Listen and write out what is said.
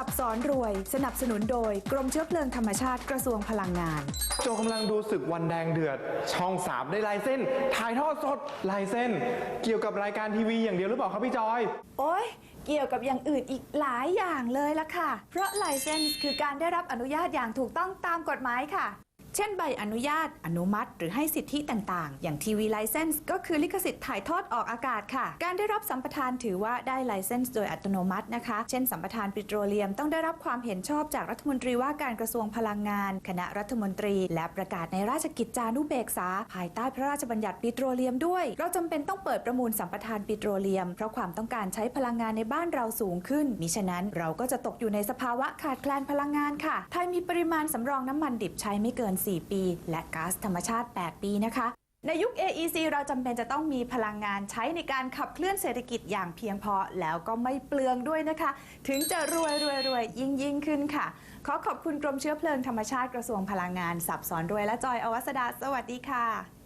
สับสอนรวย สนับสนุนโดย กรมเชื้อเพลิงธรรมชาติกระทรวงพลังงาน โจกำลังดูศึกวันแดงเดือด ช่องสามได้ลายเส้น ถ่ายทอดสดลายเส้น เกี่ยวกับรายการทีวีอย่างเดียวหรือเปล่าครับพี่จอย โอ้ยเกี่ยวกับอย่างอื่นอีกหลายอย่างเลยละค่ะ เพราะไลเซนส์คือการได้รับอนุญาตอย่างถูกต้องตามกฎหมายค่ะ เช่นใบอนุญาต อนุมัติ หรือให้สิทธิต่างๆ อย่างทีวีไลเซนส์ก็คือลิขสิทธิ์ถ่ายทอดออกอากาศค่ะ การได้รับสัมปทานถือว่าได้ไลเซนส์โดยอัตโนมัตินะคะ เช่นสัมปทานปิโตรเลียมต้องได้รับความเห็นชอบจากรัฐมนตรีว่าการกระทรวงพลังงาน คณะรัฐมนตรี และประกาศในราชกิจจานุเบกษา ภายใต้พระราชบัญญัติปิโตรเลียมด้วย เราจำเป็นต้องเปิดประมูลสัมปทานปิโตรเลียม เพราะความต้องการใช้พลังงานในบ้านเราสูงขึ้น มิฉะนั้นเราก็จะตกอยู่ในสภาวะขาดแคลนพลังงานค่ะ ไทยมีปริมาณสำรองน้ำมันดิบใช้ไม่เกิน4 ปี และก๊าซธรรมชาติ 8 ปีนะคะ ในยุค AEC เราจำเป็นจะต้องมีพลังงานใช้ในการขับเคลื่อนเศรษฐกิจอย่างเพียงพอแล้วก็ไม่เปลืองด้วยนะคะ ถึงจะรวยรวยรวยยิ่งยิ่งขึ้นค่ะ ขอขอบคุณกรมเชื้อเพลิงธรรมชาติกระทรวงพลังงาน สับสอนรวยและจอยอวัสดาสวัสดีค่ะ